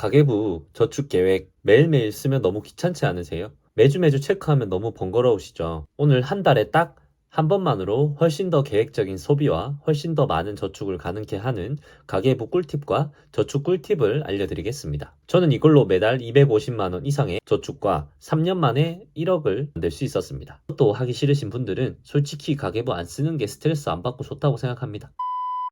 가계부 저축 계획 매일매일 쓰면 너무 귀찮지 않으세요? 매주 매주 체크하면 너무 번거로우시죠? 오늘 한 달에 딱 한 번만으로 훨씬 더 계획적인 소비와 훨씬 더 많은 저축을 가능케 하는 가계부 꿀팁과 저축 꿀팁을 알려드리겠습니다. 저는 이걸로 매달 250만원 이상의 저축과 3년 만에 1억을 만들 수 있었습니다. 또 하기 싫으신 분들은 솔직히 가계부 안 쓰는 게 스트레스 안 받고 좋다고 생각합니다.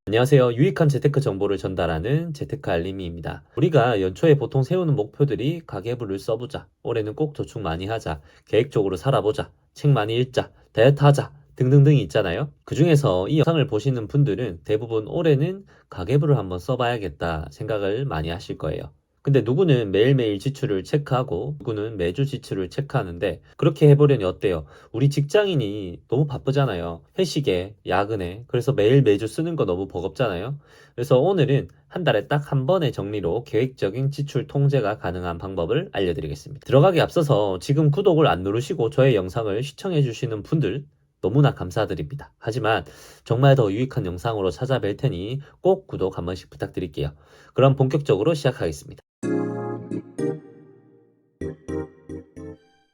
안녕하세요. 유익한 재테크 정보를 전달하는 재테크 알림이입니다. 우리가 연초에 보통 세우는 목표들이 가계부를 써보자, 올해는 꼭 저축 많이 하자, 계획적으로 살아보자, 책 많이 읽자, 다이어트 하자 등등등이 있잖아요. 그 중에서 이 영상을 보시는 분들은 대부분 올해는 가계부를 한번 써봐야겠다 생각을 많이 하실 거예요. 근데 누구는 매일매일 지출을 체크하고 누구는 매주 지출을 체크하는데 그렇게 해보려니 어때요? 우리 직장인이 너무 바쁘잖아요. 회식에, 야근에. 그래서 매일 매주 쓰는 거 너무 버겁잖아요. 그래서 오늘은 한 달에 딱 한 번의 정리로 계획적인 지출 통제가 가능한 방법을 알려드리겠습니다. 들어가기 앞서서 지금 구독을 안 누르시고 저의 영상을 시청해 주시는 분들 너무나 감사드립니다. 하지만 정말 더 유익한 영상으로 찾아뵐 테니 꼭 구독 한 번씩 부탁드릴게요. 그럼 본격적으로 시작하겠습니다.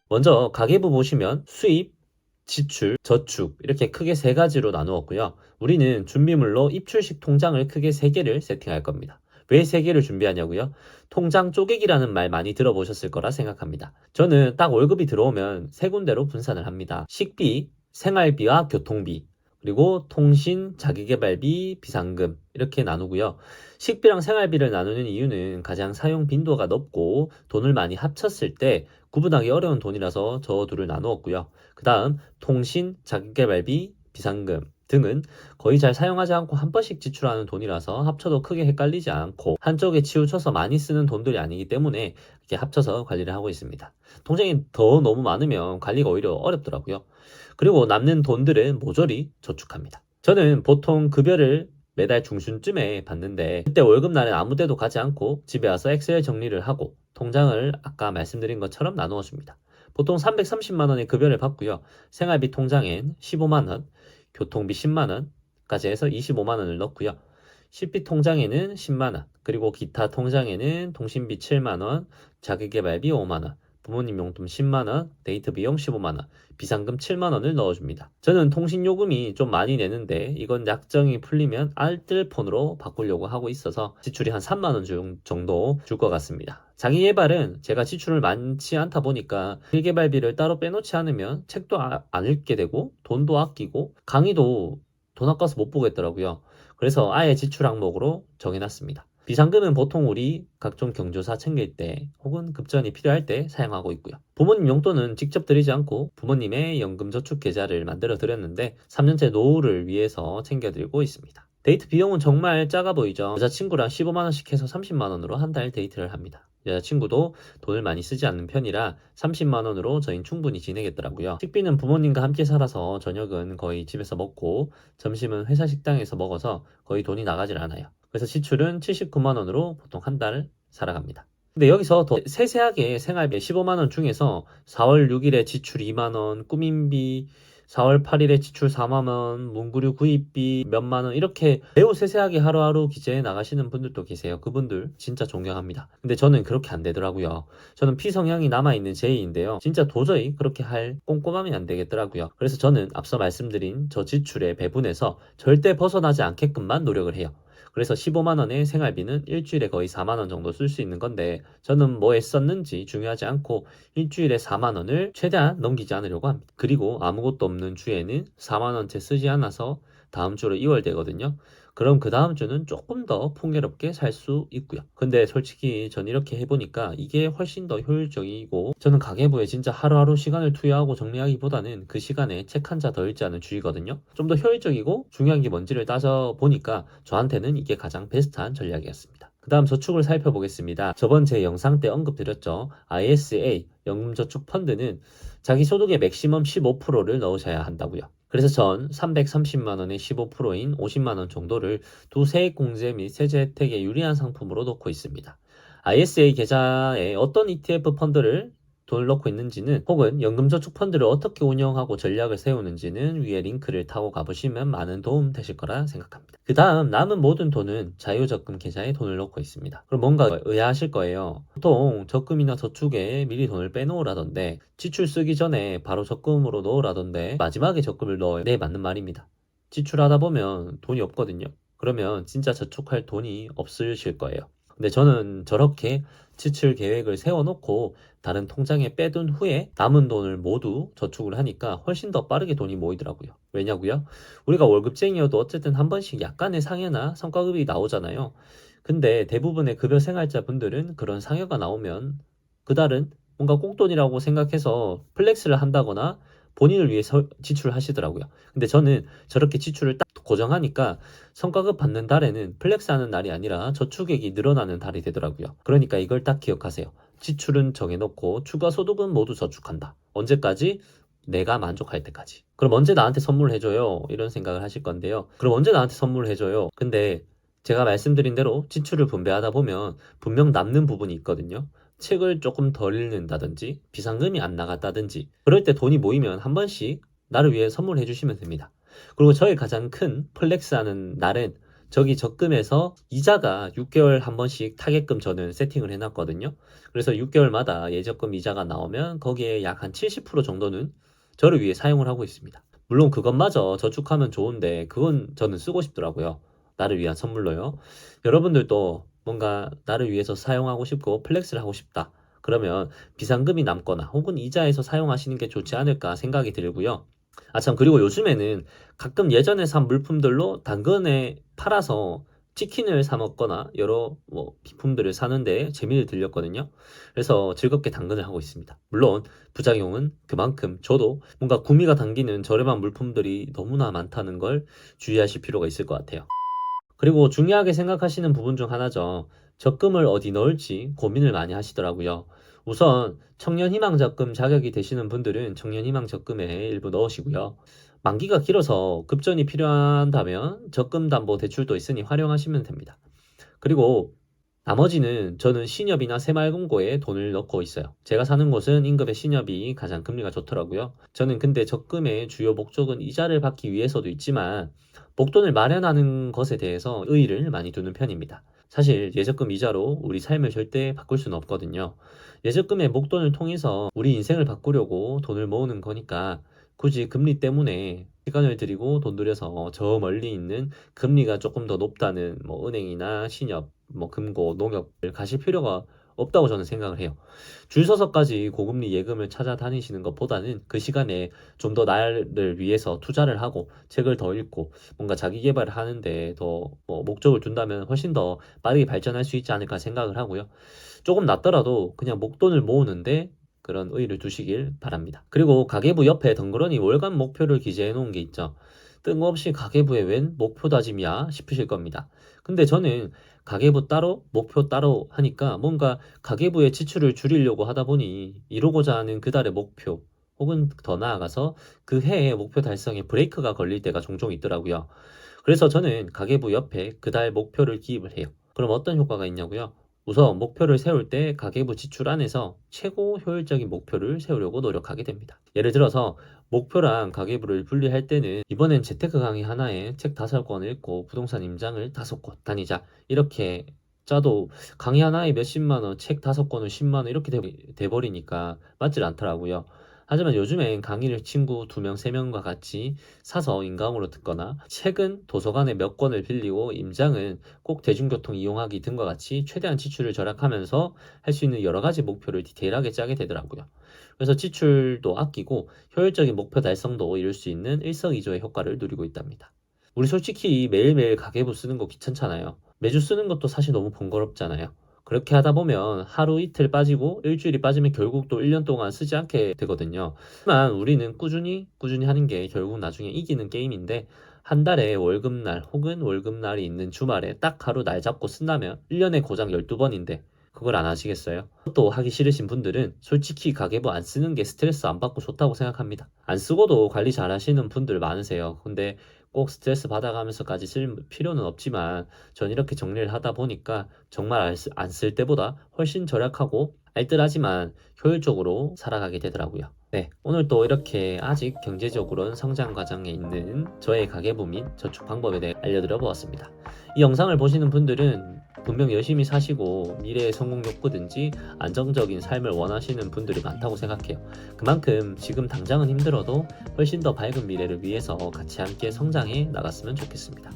먼저 가계부 보시면 수입, 지출, 저축 이렇게 크게 세 가지로 나누었고요. 우리는 준비물로 입출식 통장을 크게 세 개를 세팅할 겁니다. 왜 세 개를 준비하냐고요? 통장 쪼개기라는 말 많이 들어보셨을 거라 생각합니다. 저는 딱 월급이 들어오면 세 군데로 분산을 합니다. 식비, 생활비와 교통비, 그리고 통신, 자기개발비, 비상금 이렇게 나누고요. 식비랑 생활비를 나누는 이유는 가장 사용 빈도가 높고 돈을 많이 합쳤을 때 구분하기 어려운 돈이라서 저 둘을 나누었고요. 그 다음 통신, 자기개발비, 비상금 등은 거의 잘 사용하지 않고 한 번씩 지출하는 돈이라서 합쳐도 크게 헷갈리지 않고 한쪽에 치우쳐서 많이 쓰는 돈들이 아니기 때문에 이렇게 합쳐서 관리를 하고 있습니다. 통장이 더 너무 많으면 관리가 오히려 어렵더라고요. 그리고 남는 돈들은 모조리 저축합니다. 저는 보통 급여를 매달 중순쯤에 받는데 그때 월급날엔 아무 데도 가지 않고 집에 와서 엑셀 정리를 하고 통장을 아까 말씀드린 것처럼 나누어 줍니다. 보통 330만 원의 급여를 받고요. 생활비 통장엔 15만 원, 교통비 10만 원까지 해서 25만 원을 넣고요. 식비 통장에는 10만 원, 그리고 기타 통장에는 통신비 7만 원, 자기개발비 5만 원, 부모님 용돈 10만 원, 데이트 비용 15만 원, 비상금 7만 원을 넣어줍니다. 저는 통신 요금이 좀 많이 내는데 이건 약정이 풀리면 알뜰폰으로 바꾸려고 하고 있어서 지출이 한 3만 원 정도 줄 것 같습니다. 자기 개발은 제가 지출을 많지 않다 보니까 일개발비를 따로 빼놓지 않으면 책도 아, 안 읽게 되고 돈도 아끼고 강의도 돈 아까워서 못 보겠더라고요. 그래서 아예 지출 항목으로 정해놨습니다. 비상금은 보통 우리 각종 경조사 챙길 때 혹은 급전이 필요할 때 사용하고 있고요. 부모님 용돈은 직접 드리지 않고 부모님의 연금저축 계좌를 만들어 드렸는데 3년째 노후를 위해서 챙겨 드리고 있습니다. 데이트 비용은 정말 작아 보이죠. 여자친구랑 15만원씩 해서 30만원으로 한 달 데이트를 합니다. 여자친구도 돈을 많이 쓰지 않는 편이라 30만원으로 저희는 충분히 지내겠더라고요. 식비는 부모님과 함께 살아서 저녁은 거의 집에서 먹고 점심은 회사 식당에서 먹어서 거의 돈이 나가질 않아요. 그래서 지출은 79만 원으로 보통 한 달 살아갑니다. 근데 여기서 더 세세하게 생활비 15만 원 중에서 4월 6일에 지출 2만 원, 꾸민비 4월 8일에 지출 4만 원, 문구류 구입비 몇만 원 이렇게 매우 세세하게 하루하루 기재해 나가시는 분들도 계세요. 그분들 진짜 존경합니다. 근데 저는 그렇게 안 되더라고요. 저는 피성향이 남아 있는 제이인데요. 진짜 도저히 그렇게 할 꼼꼼함이 안 되겠더라고요. 그래서 저는 앞서 말씀드린 저 지출의 배분에서 절대 벗어나지 않게끔만 노력을 해요. 그래서 15만 원의 생활비는 일주일에 거의 4만 원 정도 쓸 수 있는 건데 저는 뭐에 썼는지 중요하지 않고 일주일에 4만 원을 최대한 넘기지 않으려고 합니다. 그리고 아무것도 없는 주에는 4만원 채 쓰지 않아서 다음 주로 2월 되거든요. 그럼 그 다음 주는 조금 더 풍요롭게 살 수 있고요. 근데 솔직히 전 이렇게 해보니까 이게 훨씬 더 효율적이고 저는 가계부에 진짜 하루하루 시간을 투여하고 정리하기보다는 그 시간에 책 한 자 더 읽지 않은 주의거든요. 좀 더 효율적이고 중요한 게 뭔지를 따져 보니까 저한테는 이게 가장 베스트한 전략이었습니다. 그 다음 저축을 살펴보겠습니다. 저번 제 영상 때 언급드렸죠. ISA, 연금저축 펀드는 자기 소득의 맥시멈 15%를 넣으셔야 한다고요. 그래서 전 330만원의 15%인 50만원 정도를 두 세액공제 및 세제 혜택에 유리한 상품으로 놓고 있습니다. ISA 계좌에 어떤 ETF 펀드를 돈을 넣고 있는지는 혹은 연금저축 펀드를 어떻게 운영하고 전략을 세우는지는 위에 링크를 타고 가보시면 많은 도움 되실 거라 생각합니다. 그 다음 남은 모든 돈은 자유적금 계좌에 돈을 넣고 있습니다. 그럼 뭔가 의아하실 거예요. 보통 적금이나 저축에 미리 돈을 빼놓으라던데 지출 쓰기 전에 바로 적금으로 넣으라던데 마지막에 적금을 넣어요. 네 맞는 말입니다. 지출하다 보면 돈이 없거든요. 그러면 진짜 저축할 돈이 없으실 거예요. 근데 저는 저렇게 지출 계획을 세워놓고 다른 통장에 빼둔 후에 남은 돈을 모두 저축을 하니까 훨씬 더 빠르게 돈이 모이더라고요. 왜냐고요? 우리가 월급쟁이여도 어쨌든 한 번씩 약간의 상여나 성과급이 나오잖아요. 근데 대부분의 급여 생활자 분들은 그런 상여가 나오면 그달은 뭔가 꽁돈이라고 생각해서 플렉스를 한다거나 본인을 위해 서 지출하시더라고요. 근데 저는 저렇게 지출을 딱 고정하니까 성과급 받는 달에는 플렉스 하는 날이 아니라 저축액이 늘어나는 달이 되더라고요. 그러니까 이걸 딱 기억하세요. 지출은 정해놓고 추가 소득은 모두 저축한다. 언제까지? 내가 만족할 때까지. 그럼 언제 나한테 선물해줘요? 이런 생각을 하실 건데요. 그럼 언제 나한테 선물해줘요? 근데 제가 말씀드린 대로 지출을 분배하다 보면 분명 남는 부분이 있거든요. 책을 조금 덜 읽는다든지 비상금이 안 나갔다든지 그럴 때 돈이 모이면 한 번씩 나를 위해 선물해 주시면 됩니다. 그리고 저의 가장 큰 플렉스하는 날은 저기 적금에서 이자가 6개월 한 번씩 타게끔 저는 세팅을 해놨거든요. 그래서 6개월마다 예적금 이자가 나오면 거기에 약 한 70% 정도는 저를 위해 사용을 하고 있습니다. 물론 그것마저 저축하면 좋은데 그건 저는 쓰고 싶더라고요. 나를 위한 선물로요. 여러분들도 뭔가 나를 위해서 사용하고 싶고 플렉스를 하고 싶다. 그러면 비상금이 남거나 혹은 이자에서 사용하시는 게 좋지 않을까 생각이 들고요. 아, 참, 그리고 요즘에는 가끔 예전에 산 물품들로 당근에 팔아서 치킨을 사 먹거나 여러 뭐 비품들을 사는데 재미를 들렸거든요. 그래서 즐겁게 당근을 하고 있습니다. 물론 부작용은 그만큼 저도 뭔가 구미가 당기는 저렴한 물품들이 너무나 많다는 걸 주의하실 필요가 있을 것 같아요. 그리고 중요하게 생각하시는 부분 중 하나죠. 적금을 어디 넣을지 고민을 많이 하시더라고요. 우선 청년희망 적금 자격이 되시는 분들은 청년희망 적금에 일부 넣으시고요. 만기가 길어서 급전이 필요한다면 적금 담보 대출도 있으니 활용하시면 됩니다. 그리고 나머지는 저는 신협이나 새마을금고에 돈을 넣고 있어요. 제가 사는 곳은 임금의 신협이 가장 금리가 좋더라고요. 저는 근데 적금의 주요 목적은 이자를 받기 위해서도 있지만 목돈을 마련하는 것에 대해서 의의를 많이 두는 편입니다. 사실 예적금 이자로 우리 삶을 절대 바꿀 수는 없거든요. 예적금의 목돈을 통해서 우리 인생을 바꾸려고 돈을 모으는 거니까 굳이 금리 때문에 시간을 들이고 돈 들여서 저 멀리 있는 금리가 조금 더 높다는 뭐 은행이나 신협, 뭐 금고, 농협을 가실 필요가 없다고 저는 생각을 해요. 줄 서서까지 고금리 예금을 찾아다니시는 것보다는 그 시간에 좀 더 나를 위해서 투자를 하고 책을 더 읽고 뭔가 자기 개발을 하는데 더 뭐 목적을 둔다면 훨씬 더 빠르게 발전할 수 있지 않을까 생각을 하고요. 조금 낫더라도 그냥 목돈을 모으는데 그런 의의를 두시길 바랍니다. 그리고 가계부 옆에 덩그러니 월간 목표를 기재해 놓은 게 있죠. 뜬금없이 가계부에 웬 목표 다짐이야 싶으실 겁니다. 근데 저는 가계부 따로 목표 따로 하니까 뭔가 가계부의 지출을 줄이려고 하다 보니 이루고자 하는 그달의 목표 혹은 더 나아가서 그 해의 목표 달성에 브레이크가 걸릴 때가 종종 있더라고요. 그래서 저는 가계부 옆에 그달 목표를 기입을 해요. 그럼 어떤 효과가 있냐고요? 우선 목표를 세울 때 가계부 지출 안에서 최고 효율적인 목표를 세우려고 노력하게 됩니다. 예를 들어서 목표랑 가계부를 분리할 때는 이번엔 재테크 강의 하나에 책 다섯 권 읽고 부동산 임장을 다섯 곳 다니자 이렇게 짜도 강의 하나에 몇십만 원, 책 다섯 권을 십만 원 이렇게 돼, 돼버리니까 맞질 않더라고요. 하지만 요즘엔 강의를 친구 두 명, 세 명과 같이 사서 인강으로 듣거나 책은 도서관에 몇 권을 빌리고 임장은 꼭 대중교통 이용하기 등과 같이 최대한 지출을 절약하면서 할 수 있는 여러 가지 목표를 디테일하게 짜게 되더라고요. 그래서 지출도 아끼고 효율적인 목표 달성도 이룰 수 있는 일석이조의 효과를 누리고 있답니다. 우리 솔직히 매일매일 가계부 쓰는 거 귀찮잖아요. 매주 쓰는 것도 사실 너무 번거롭잖아요. 그렇게 하다 보면 하루 이틀 빠지고 일주일이 빠지면 결국 또 1년 동안 쓰지 않게 되거든요. 하지만 우리는 꾸준히 꾸준히 하는 게 결국 나중에 이기는 게임인데 한 달에 월급날 혹은 월급날이 있는 주말에 딱 하루 날 잡고 쓴다면 1년에 고작 12번인데 그걸 안 하시겠어요? 또 하기 싫으신 분들은 솔직히 가계부 안 쓰는 게 스트레스 안 받고 좋다고 생각합니다. 안 쓰고도 관리 잘 하시는 분들 많으세요. 근데 꼭 스트레스 받아가면서까지 쓸 필요는 없지만 전 이렇게 정리를 하다 보니까 정말 안 쓸 때보다 훨씬 절약하고 알뜰하지만 효율적으로 살아가게 되더라고요. 네, 오늘 또 이렇게 아직 경제적으로는 성장 과정에 있는 저의 가계부 및 저축 방법에 대해 알려드려 보았습니다. 이 영상을 보시는 분들은 분명 열심히 사시고 미래의 성공 욕구든지 안정적인 삶을 원하시는 분들이 많다고 생각해요. 그만큼 지금 당장은 힘들어도 훨씬 더 밝은 미래를 위해서 같이 함께 성장해 나갔으면 좋겠습니다.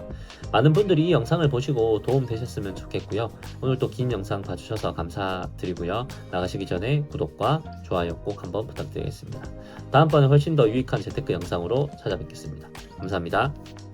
많은 분들이 이 영상을 보시고 도움 되셨으면 좋겠고요. 오늘 또 긴 영상 봐주셔서 감사드리고요. 나가시기 전에 구독과 좋아요 꼭 한번 부탁드리겠습니다. 다음번에 훨씬 더 유익한 재테크 영상으로 찾아뵙겠습니다. 감사합니다.